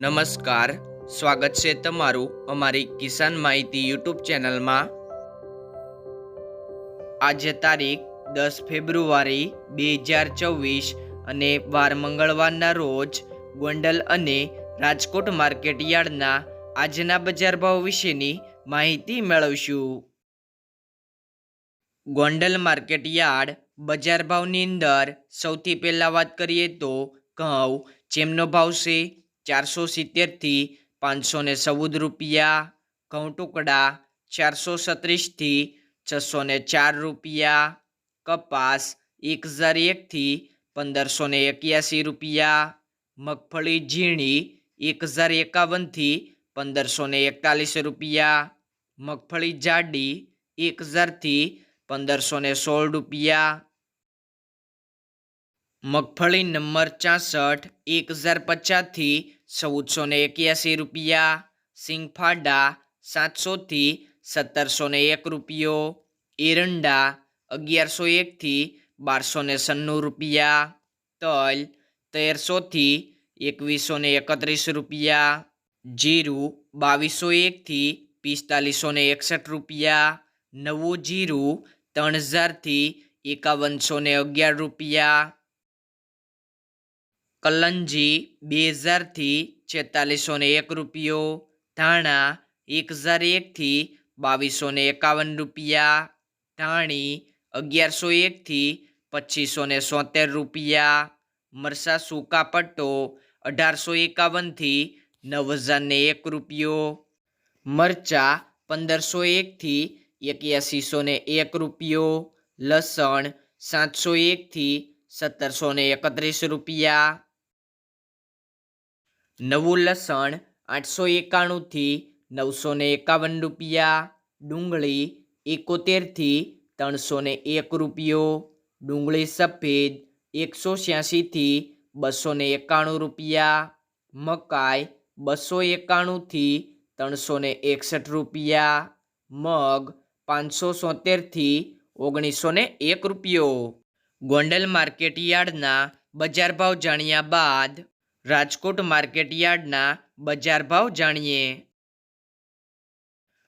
નમસ્કાર, સ્વાગત છે તમારું અમારી કિસાન માહિતી યુટ્યુબ ચેનલમાં. આજે તારીખ દસ ફેબ્રુઆરી બે હજાર ચોવીસ અને વાર મંગળવારના રોજ ગોંડલ અને રાજકોટ માર્કેટ યાર્ડના આજના બજાર ભાવ વિશેની માહિતી મેળવશું. ગોંડલ માર્કેટ યાર્ડ બજાર ભાવની અંદર સૌથી પહેલાં વાત કરીએ તો ઘઉં, જેમનો ભાવ છે ચારસો સિત્તેરથી પાંચસો ને ચૌદ રૂપિયા, ઘઉં ટુકડા ચારસો છત્રીસથી છસો ને ચાર રૂપિયા, કપાસ એક હજાર એકથી પંદરસો ને એક્યાસી રૂપિયા, મગફળી ઝીણી એક હજાર એકાવનથી પંદરસો ને એકતાલીસ રૂપિયા, મગફળી જાડી એક હજારથી પંદરસો ને સોળ રૂપિયા મગફળી નંબર ચાસઠ, એક હજાર પચાસથી ચૌદસો ને એક્યાસી રૂપિયા. સિંગફાડા સાતસોથી સત્તરસો ને એક રૂપિયો. એરંડા અગિયારસો એકથી બારસો ને સન્નું રૂપિયા. તલ તેરસોથી એકવીસો ને એકત્રીસ રૂપિયા. જીરું બાવીસો એકથી પિસ્તાલીસો ને એકસઠ રૂપિયા. નવું જીરું ત્રણ હજારથી એકાવનસો ને અગિયાર રૂપિયા. કલંજી બે હજારથી છેતાલીસો ને એક રૂપિયો, ધાણા એક હજાર એકથી બાવીસો ને એકાવન રૂપિયા, ધાણી અગિયારસો એકથી પચીસો ને સોતેર રૂપિયા, મરસા સૂકા પટ્ટો અઢારસો એકાવનથી નવ હજાર ને એક રૂપિયો, મરચા પંદરસો એકથી એક્યાસીસો ને એક રૂપિયો, લસણ સાતસો એકથી સત્તરસો ને એકત્રીસ રૂપિયા નવું લસણ આઠસો એકાણુંથી નવસો એકાવન રૂપિયા, ડુંગળી એકોતેરથી ત્રણસો એક રૂપિયો, ડુંગળી સફેદ એકસો છ્યાસીથી બસો એકાણું રૂપિયા, મકાઈ બસો એકાણુંથી ત્રણસો એકસઠ રૂપિયા, મગ પાંચસો સોતેરથી ઓગણીસો એક રૂપિયો. ગોંડલ માર્કેટ યાર્ડના બજાર ભાવ જાણ્યા બાદ રાજકોટ માર્કેટ યાર્ડના બજાર ભાવ જાણીએ.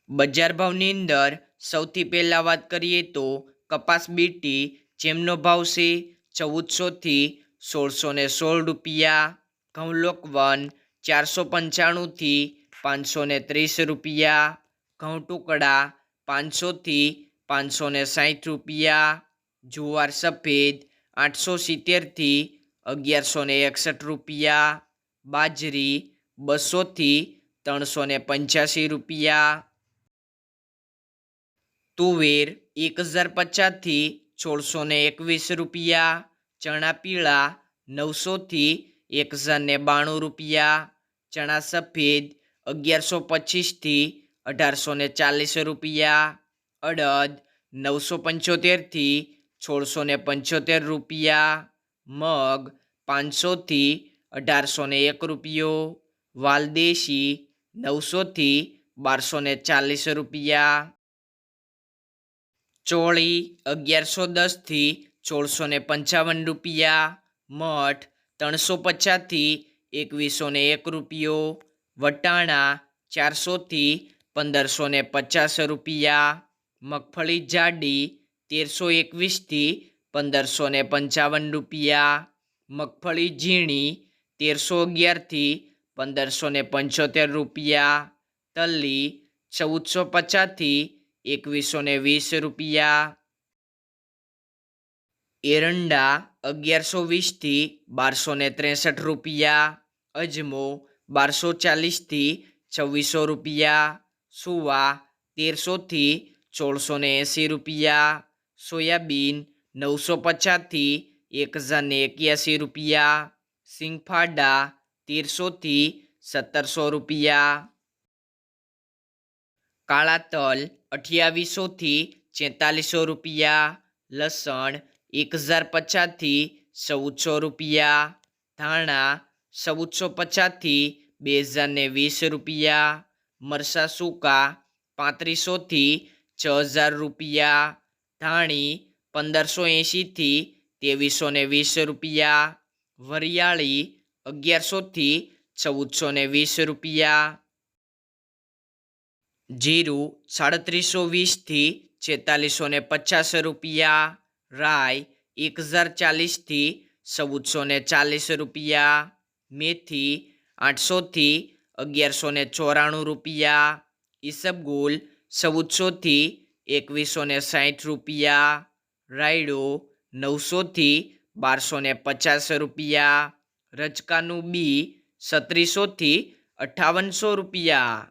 બજાર ભાવની અંદર સૌથી પહેલાં વાત કરીએ તો કપાસ બીટી જેમનો ભાવ છે ચૌદસોથી સોળસો ને સોળ રૂપિયા ઘઉં લોકવન ચારસો પંચાણુંથી પાંચસો ને ત્રીસ રૂપિયા, ઘઉં ટુકડા પાંચસોથી પાંચસો ને સાઠ રૂપિયા, જુવાર સફેદ આઠસો સિત્તેરથી અગિયારસો ને એકસઠ રૂપિયા, બાજરી બસોથી ત્રણસો ને પંચ્યાસી રૂપિયા, તુવેર એક હજાર પચાસથી સોળસો ને એકવીસ રૂપિયા ચણા પીળા નવસોથી એક હજાર ને બાણું રૂપિયા, ચણા સફેદ અગિયારસો પચીસથી અઢારસો ને ચાલીસ રૂપિયા, અડદ નવસો પંચોતેરથી સોળસો ને પંચોતેર રૂપિયા મગ પાંચસોથી અઢારસો ને એક રૂપિયો, વાલદેશી નવસોથી બારસો ને ચાલીસ રૂપિયા. ચોળી અગિયારસો દસથી સોળસો ને પંચાવન રૂપિયા. મઠ ત્રણસો પચાસથી એકવીસો ને એક રૂપિયો. વટાણા ચારસોથી પંદરસો ને પચાસ રૂપિયા. મગફળી જાડી તેરસો એકવીસથી પંદરસો ને પંચાવન રૂપિયા. મગફળી ઝીણી તેરસો અગિયારથી પંદરસો ને પંચોતેર રૂપિયા. તલ્લી ચૌદસો પચાસથી એકવીસો ને વીસ રૂપિયા. એરંડા અગિયારસો વીસથી બારસો ને ત્રેસઠ રૂપિયા. અજમો બારસો ચાલીસથી છવ્વીસો રૂપિયા. સુવા તેરસોથી સોળસો ને એંસી રૂપિયા. સોયાબીન નવસો પચાસથી એક હજાર ને એક્યાસી રૂપિયા. સિંગફાડા તેરસોથી સત્તરસો રૂપિયા. કાળા તલ અઠ્યાવીસોથી ચેતાલીસો રૂપિયા. લસણ એક હજાર પચાસથી ચૌદસો રૂપિયા. ધાણા ચૌદસો પચાસથી બે હજાર ને વીસ રૂપિયા. મરસા સૂકા પાંત્રીસોથી છ હજાર રૂપિયા. ધાણી પંદરસો એંશીથી ત્રેવીસો ને વીસ રૂપિયા, વરિયાળી અગિયારસોથી ચૌદસો ને વીસ રૂપિયા, જીરું સાડત્રીસો વીસથી છેતાલીસો ને પચાસ રૂપિયા રાય એક હજાર ચાલીસથી ચૌદસો ને ચાલીસ રૂપિયા, મેથી આઠસોથી અગિયારસો ને ચોરાણું રૂપિયા, ઈસબગુલ ચૌદસોથી એકવીસો ને સાઠ રૂપિયા રાયડો નવસોથી બારસો ને પચાસ રૂપિયા. રચકાનું બી સત્રીસોથી અઠ્ઠાવનસો રૂપિયા.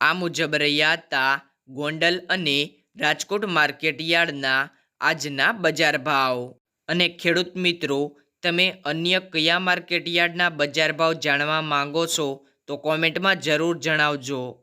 આ મુજબ રહ્યા હતા ગોંડલ અને રાજકોટ માર્કેટ યાર્ડના આજના બજાર ભાવ. અને ખેડૂત મિત્રો, તમે અન્ય કયા માર્કેટ યાર્ડના બજાર ભાવ જાણવા માંગો છો તો કોમેન્ટમાં જરૂર જણાવજો.